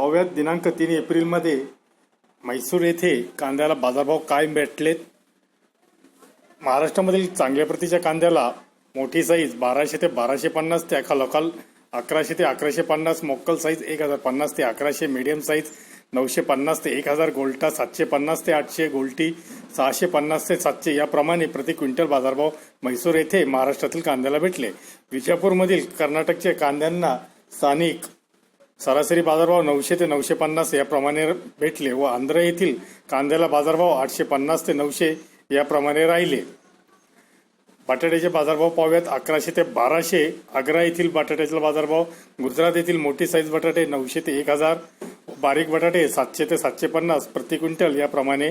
पाहुयात. दिनांक तीन एप्रिलमध्ये म्हैसूर येथे कांद्याला बाजारभाव काय भेटलेत. महाराष्ट्रामधील चांगल्या प्रतीच्या कांद्याला मोठी साईज बाराशे ते बाराशे पन्नास ते अखा लोकल अकराशे ते अकराशे पन्नास मोक्कल साईज एक हजार पन्नास ते अकराशे मीडियम साईज नऊशे पन्नास ते एक हजार गोल्टा सातशे पन्नास ते आठशे गोल्टी सहाशे पन्नास ते सातशे. याप्रमाणे प्रति क्विंटल बाजारभाव म्हैसूर येथे महाराष्ट्रातील कांद्याला भेटले. विजापूरमधील कर्नाटकच्या कांद्यांना स्थानिक सरासरी बाजारभाव नऊशे ते नऊशे पन्नास याप्रमाणे भेटले व आंध्र येथील कांद्याला बाजारभाव आठशे पन्नास ते नऊशे याप्रमाणे राहिले. बटाट्याचे बाजारभाव पाहूयात अकराशे ते बाराशे. आग्रा येथील बटाट्याचा बाजारभाव गुजरात येथील मोठी साईज बटाटे नऊशे ते एक हजार. बारीक बटाटे सातशे ते सातशे पन्नास प्रति क्विंटल याप्रमाणे